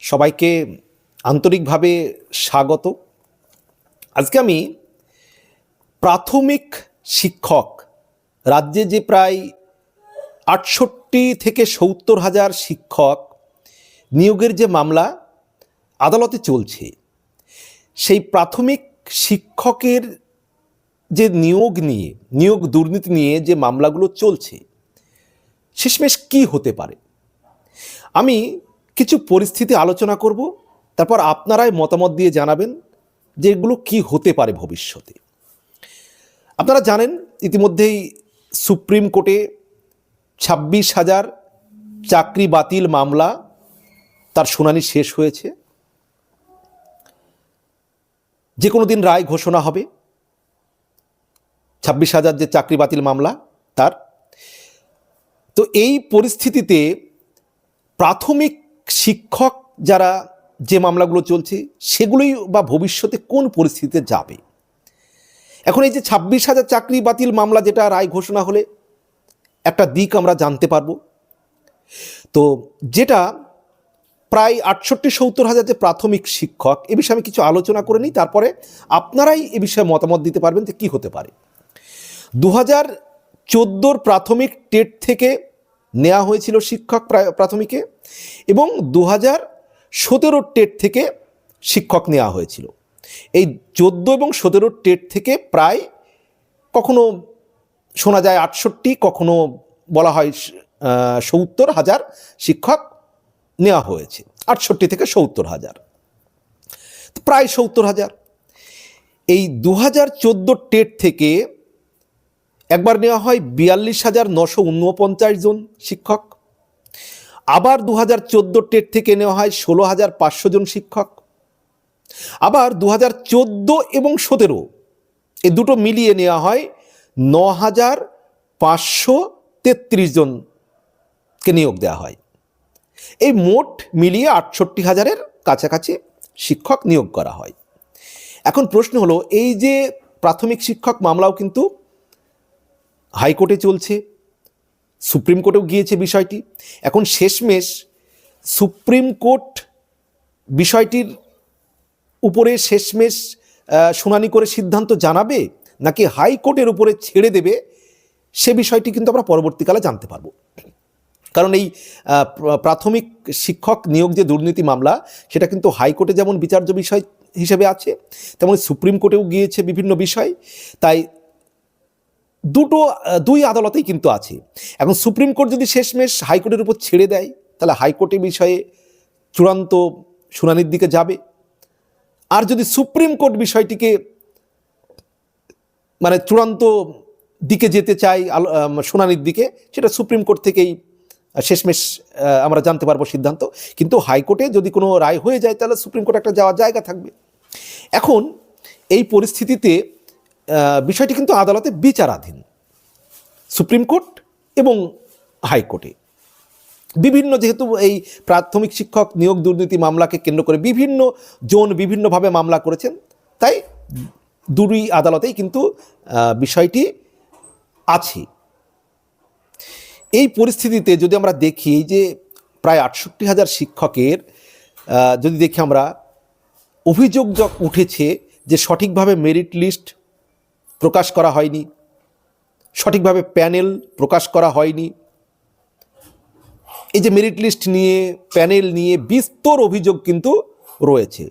সবাইকে আন্তরিকভাবে স্বাগত। আজকে আমি প্রাথমিক শিক্ষক, রাজ্যে যে প্রায় আটষট্টি থেকে সত্তর হাজার শিক্ষক নিয়োগের যে মামলা আদালতে চলছে, সেই প্রাথমিক শিক্ষকের যে নিয়োগ নিয়ে, নিয়োগ দুর্নীতি নিয়ে যে মামলাগুলো চলছে, শেষমেশ কি হতে পারে? আমি কিছু পরিস্থিতি আলোচনা করব, তারপর আপনারাই মতামত দিয়ে জানাবেন যে এগুলো কি হতে পারে ভবিষ্যতে। আপনারা জানেন, ইতিমধ্যেই সুপ্রিম কোর্টে ছাব্বিশ হাজার চাকরি বাতিল মামলা তার শুনানি শেষ হয়েছে। যে কোনো দিন রায় ঘোষণা হবে। ছাব্বিশ হাজার যে চাকরি বাতিল মামলা তার। তো এই পরিস্থিতিতে প্রাথমিক শিক্ষক যারা যে মামলাগুলো চলছে, সেগুলোই বা ভবিষ্যতে কোন পরিস্থিতিতে যাবে? এখন এই যে ছাব্বিশ হাজার চাকরি বাতিল মামলা যেটা রায় ঘোষণা হলে, একটা দিক আমরা জানতে পারব। তো যেটা প্রায় আটষট্টি সত্তর হাজার যে প্রাথমিক শিক্ষক, এ বিষয়ে আমি কিছু আলোচনা করে নিই, তারপরে আপনারাই এ বিষয়ে মতামত দিতে পারবেন যে কী হতে পারে। দু হাজার প্রাথমিক টেট থেকে নেওয়া হয়েছিল শিক্ষক প্রা- প্রাথমিকে এবং দু হাজার সতেরোর টেট থেকে শিক্ষক নেওয়া হয়েছিল। এই চোদ্দ এবং সতেরোর টেট থেকে প্রায় কখনো শোনা যায় আটষট্টি, কখনো বলা হয় সত্তর হাজার শিক্ষক নেওয়া হয়েছে। আটষট্টি থেকে সত্তর হাজার। প্রায় সত্তর হাজার। এই দু হাজার চোদ্দ টেট থেকে একবার নেওয়া হয় বিয়াল্লিশ হাজার নশো উনপঞ্চাশ জন শিক্ষক। আবার দু হাজার চোদ্দ টেট থেকে নেওয়া হয় ষোলো হাজার পাঁচশো জন শিক্ষক। আবার দু হাজার চোদ্দ এবং সতেরো এ দুটো মিলিয়ে নেওয়া হয় ন হাজার পাঁচশো তেত্রিশ জনকে নিয়োগ দেওয়া হয়। এই মোট মিলিয়ে আটষট্টি হাজারের কাছাকাছি শিক্ষক নিয়োগ করা হয়। এখন প্রশ্ন হলো, এই যে প্রাথমিক শিক্ষক মামলাও কিন্তু হাইকোর্টে চলছে, সুপ্রিম কোর্টেও গিয়েছে বিষয়টি। এখন শেষমেশ সুপ্রিম কোর্ট বিষয়টির উপরে শেষমেশ শুনানি করে সিদ্ধান্ত জানাবে নাকি হাইকোর্টের উপরে ছেড়ে দেবে, সে বিষয়টি কিন্তু আমরা পরবর্তীকালে জানতে পারব। কারণ এই প্রাথমিক শিক্ষক নিয়োগ যে দুর্নীতি মামলা, সেটা কিন্তু হাইকোর্টে যেমন বিচার্য বিষয় হিসেবে আছে, তেমন সুপ্রিম কোর্টেও গিয়েছে বিভিন্ন বিষয়। তাই দুটো, দুই আদালতেই কিন্তু আছে। এখন সুপ্রিম কোর্ট যদি শেষমেশ হাইকোর্টের উপর ছেড়ে দেয়, তাহলে হাইকোর্টে বিষয়ে চূড়ান্ত শুনানির দিকে যাবে। আর যদি সুপ্রিম কোর্ট বিষয়টিকে মানে চূড়ান্ত দিকে যেতে চাই শুনানির দিকে, সেটা সুপ্রিম কোর্ট থেকেই শেষমেশ আমরা জানতে পারব সিদ্ধান্ত। কিন্তু হাইকোর্টে যদি কোনো রায় হয়ে যায়, তাহলে সুপ্রিম কোর্ট একটা যাওয়ার জায়গা থাকবে। এখন এই পরিস্থিতিতে বিষয়টি কিন্তু আদালতে বিচারাধীন। সুপ্রিম কোর্ট এবং হাইকোর্টে। বিভিন্ন যেহেতু এই প্রাথমিক শিক্ষক নিয়োগ দুর্নীতি মামলাকে কেন্দ্র করে বিভিন্ন জোন বিভিন্নভাবে মামলা করেছেন, তাই দুই আদালতেই কিন্তু বিষয়টি আছে। এই পরিস্থিতিতে যদি আমরা দেখি যে প্রায় আটষট্টি হাজার শিক্ষকের যদি দেখি আমরা অভিযোগ উঠেছে যে সঠিকভাবে মেরিট লিস্ট প্রকাশ করা হয়নি। সঠিকভাবে প্যানেল প্রকাশ করা হয়নি। এই যে মেরিট লিস্ট নিয়ে, প্যানেল নিয়ে বিস্তর অভিযোগ কিন্তু রয়েছে।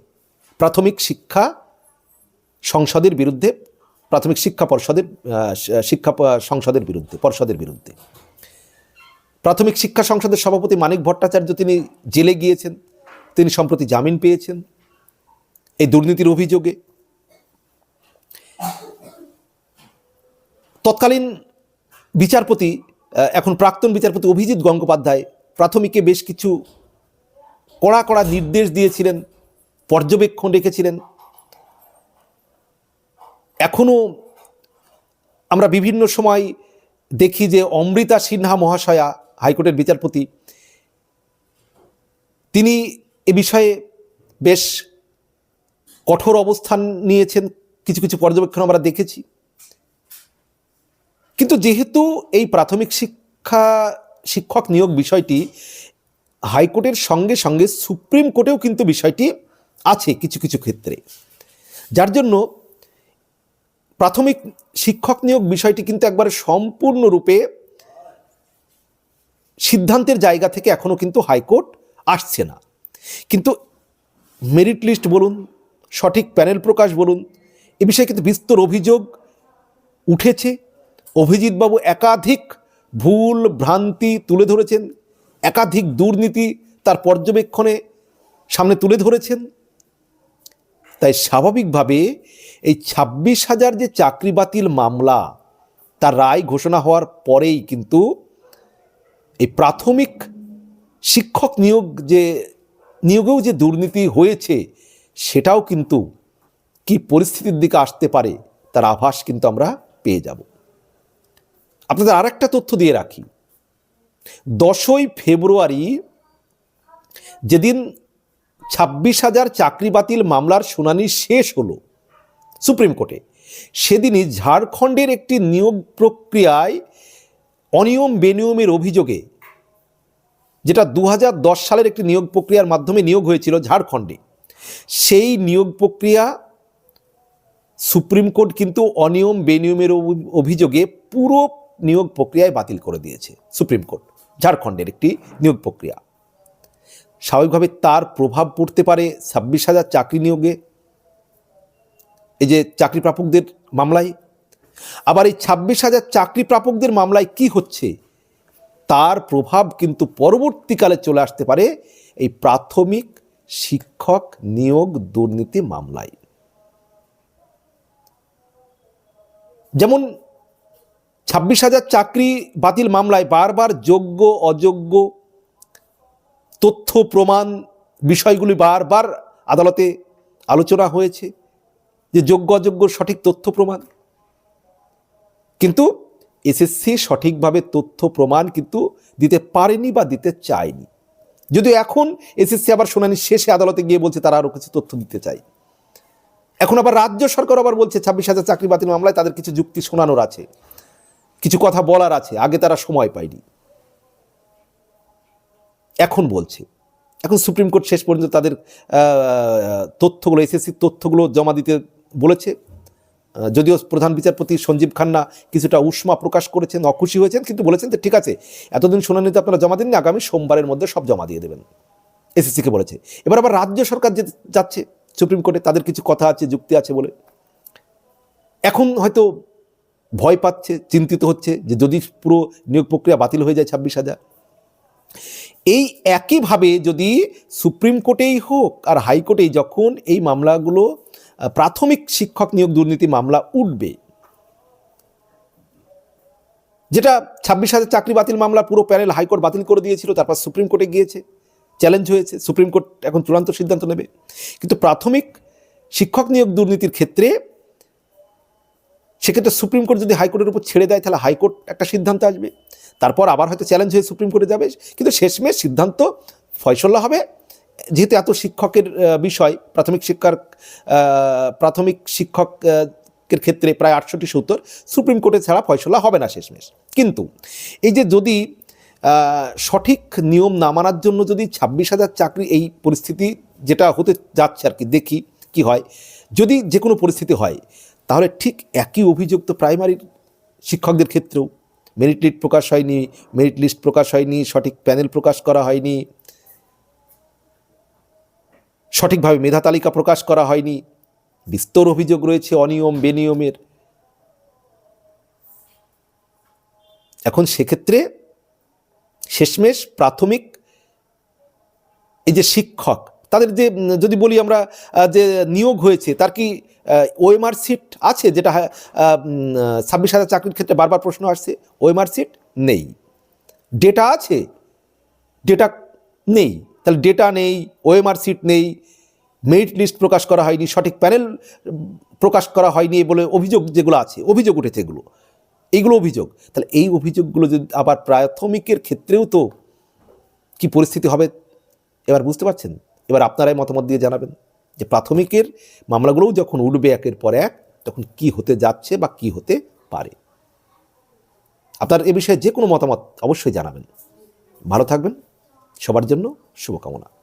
প্রাথমিক শিক্ষা সংসদের বিরুদ্ধে, প্রাথমিক শিক্ষা পর্ষদের শিক্ষা সংসদের বিরুদ্ধে, পর্ষদের বিরুদ্ধে। প্রাথমিক শিক্ষা সংসদের সভাপতি মানিক ভট্টাচার্য তিনি জেলে গিয়েছেন, তিনি সম্প্রতি জামিন পেয়েছেন। এই দুর্নীতির অভিযোগে তৎকালীন বিচারপতি এখন প্রাক্তন বিচারপতি অভিজিৎ গঙ্গোপাধ্যায় প্রাথমিকে বেশ কিছু কড়া কড়া নির্দেশ দিয়েছিলেন, পর্যবেক্ষণ রেখেছিলেন। এখনও আমরা বিভিন্ন সময় দেখি যে অমৃতা সিনহা মহাশয়া, হাইকোর্টের বিচারপতি, তিনি এ বিষয়ে বেশ কঠোর অবস্থান নিয়েছেন। কিছু কিছু পর্যবেক্ষণ আমরা দেখেছি। কিন্তু যেহেতু এই প্রাথমিক শিক্ষা, শিক্ষক নিয়োগ বিষয়টি হাইকোর্টের সঙ্গে সঙ্গে সুপ্রিম কোর্টেও কিন্তু বিষয়টি আছে কিছু কিছু ক্ষেত্রে। যার জন্য প্রাথমিক শিক্ষক নিয়োগ বিষয়টি কিন্তু একবারে সম্পূর্ণরূপে সিদ্ধান্তের জায়গা থেকে এখনও কিন্তু হাইকোর্ট আসছে না। কিন্তু মেরিট লিস্ট বলুন, সঠিক প্যানেল প্রকাশ বলুন, এ বিষয়ে কিন্তু বিস্তর অভিযোগ উঠেছে। অভিজিৎবাবু একাধিক ভুল, ভ্রান্তি তুলে ধরেছেন, একাধিক দুর্নীতি তার পর্যবেক্ষণে সামনে তুলে ধরেছেন। তাই স্বাভাবিকভাবে এই ছাব্বিশ হাজার যে চাকরি বাতিল মামলা, তার রায় ঘোষণা হওয়ার পরেই কিন্তু এই প্রাথমিক শিক্ষক নিয়োগ যে, নিয়োগেও যে দুর্নীতি হয়েছে, সেটাও কিন্তু কি পরিস্থিতির দিকে আসতে পারে, তার আভাস কিন্তু আমরা পেয়ে যাব। আপনাদের আর একটা তথ্য দিয়ে রাখি। দশই ফেব্রুয়ারি যেদিন ছাব্বিশ হাজার চাকরি বাতিল মামলার শুনানি শেষ হলো সুপ্রিম কোর্টে, সেদিনই ঝাড়খণ্ডের একটি নিয়োগ প্রক্রিয়ায় অনিয়ম বেনিয়মের অভিযোগে, যেটা দু হাজার দশ সালের একটি নিয়োগ প্রক্রিয়ার মাধ্যমে নিয়োগ হয়েছিল ঝাড়খণ্ডে, সেই নিয়োগ প্রক্রিয়া সুপ্রিম কোর্ট কিন্তু অনিয়ম বেনিয়মের অভি- অভিযোগে পুরো নিয়োগ প্রক্রিয়ায় বাতিল করে দিয়েছে সুপ্রিম কোর্ট, ঝাড়খণ্ডের একটি নিয়োগ প্রক্রিয়া। স্বাভাবিকভাবে তার প্রভাব পড়তে পারে ছাব্বিশ হাজার চাকরি নিয়োগে, এই যে চাকরি প্রাপকদের মামলায়। আবার এই ছাব্বিশ হাজার চাকরি প্রাপকদের মামলায় কি হচ্ছে? তার প্রভাব কিন্তু পরবর্তীকালে চলে আসতে পারে এই প্রাথমিক শিক্ষক নিয়োগ দুর্নীতি মামলায়। যেমন ছাব্বিশ হাজার চাকরি বাতিল মামলায় বারবার যোগ্য, অযোগ্য তথ্য, প্রমাণ বিষয়গুলি বারবার আদালতে আলোচনা হয়েছে যে যোগ্য, অযোগ্য, সঠিক তথ্য, প্রমাণ। কিন্তু এসএসসি সঠিকভাবে তথ্য, প্রমাণ কিন্তু দিতে পারেনি বা দিতে চায়নি। যদিও এখন এসএসসি আবার শুনানি শেষে আদালতে গিয়ে বলছে তারা আরও কিছু তথ্য দিতে চায়। এখন আবার রাজ্য সরকার আবার বলছে ছাব্বিশ হাজার চাকরি বাতিল মামলায় তাদের কিছু যুক্তি শোনানোর আছে। কিছু কথা বলার আছে, আগে তারা সময় পায়নি। এখন বলছে, এখন সুপ্রিম কোর্ট শেষ পর্যন্ত তাদের তথ্যগুলো এসএসসির তথ্যগুলো জমা দিতে বলেছে। যদিও প্রধান বিচারপতি সঞ্জীব খান্না কিছুটা উষ্মা প্রকাশ করেছেন, অখুশি হয়েছেন, কিন্তু বলেছেন যে ঠিক আছে, এতদিন শুনানিতে আপনারা জমা দিননি, আগামী সোমবারের মধ্যে সব জমা দিয়ে দেবেন। এসএসসিকে বলেছে। এবার আবার রাজ্য সরকার যে যাচ্ছে, সুপ্রিম কোর্টে তাদের কিছু কথা আছে, যুক্তি আছে বলে। এখন হয়তো ভয় পাচ্ছে, চিন্তিত হচ্ছে যে যদি পুরো নিয়োগ প্রক্রিয়া বাতিল হয়ে যায় ছাব্বিশ হাজার। এই একইভাবে যদি সুপ্রিম কোর্টেই হোক আর হাইকোর্টেই যখন এই মামলাগুলো প্রাথমিক শিক্ষক নিয়োগ দুর্নীতি মামলা উঠবে, যেটা ছাব্বিশ হাজার চাকরি বাতিল মামলা পুরো প্যানেল হাইকোর্ট বাতিল করে দিয়েছিল, তারপর সুপ্রিম কোর্টে গিয়েছে, চ্যালেঞ্জ হয়েছে, সুপ্রিম কোর্ট এখন চূড়ান্ত সিদ্ধান্ত নেবে। কিন্তু প্রাথমিক শিক্ষক নিয়োগ দুর্নীতির ক্ষেত্রে সেক্ষেত্রে সুপ্রিম কোর্ট যদি হাইকোর্টের উপর ছেড়ে দেয়, তাহলে হাইকোর্ট একটা সিদ্ধান্ত আসবে। তারপর আবার হয়তো চ্যালেঞ্জ হয়ে সুপ্রিম কোর্টে যাবে। কিন্তু শেষমেশ সিদ্ধান্ত ফয়সলা হবে। যেহেতু এত শিক্ষকের বিষয়, প্রাথমিক শিক্ষার প্রাথমিক শিক্ষক এর ক্ষেত্রে প্রায় আটষট্টি সত্তর, সুপ্রিম কোর্টে ছাড়া ফয়সলা হবে না শেষমেশ। কিন্তু এই যে যদি সঠিক নিয়ম না মানার জন্য যদি ছাব্বিশ হাজার চাকরি এই পরিস্থিতি যেটা হতে যাচ্ছে আর কি, দেখি কি হয়। যদি যে কোনো পরিস্থিতি হয় তাহলে ঠিক একই অভিযোগ তো প্রাইমারির শিক্ষকদের ক্ষেত্রেও মেরিট লিস্ট প্রকাশ হয়নি মেরিট লিস্ট প্রকাশ হয়নি, সঠিক প্যানেল প্রকাশ করা হয়নি, সঠিকভাবে মেধা তালিকা প্রকাশ করা হয়নি, বিস্তর অভিযোগ রয়েছে অনিয়ম, বেনিয়মের। এখন সেক্ষেত্রে শেষমেশ প্রাথমিক এই যে শিক্ষক তাদের যে যদি বলি আমরা যে নিয়োগ হয়েছে, তার কি ওএমআর সিট আছে? যেটা ছাব্বিশ হাজার চাকরির ক্ষেত্রে বারবার প্রশ্ন আসছে ওএমআর সিট নেই। ডেটা আছে? ডেটা নেই। তাহলে ডেটা নেই ওএমআর সিট নেই মেরিট লিস্ট প্রকাশ করা হয়নি, সঠিক প্যানেল প্রকাশ করা হয়নি বলে অভিযোগ যেগুলো আছে, অভিযোগ উঠেছে এগুলো। এইগুলো অভিযোগ। তাহলে এই অভিযোগগুলো যদি আবার প্রাথমিকের ক্ষেত্রেও তো কি পরিস্থিতি হবে, এবার বুঝতে পারছেন? এবার আপনারাই মতামত দিয়ে জানাবেন যে প্রাথমিকের মামলাগুলোও যখন উঠবে একের পর এক, তখন কি হতে যাচ্ছে বা কি হতে পারে। আপনার এ বিষয়ে যে কোনো মতামত অবশ্যই জানাবেন। ভালো থাকবেন। সবার জন্য শুভকামনা।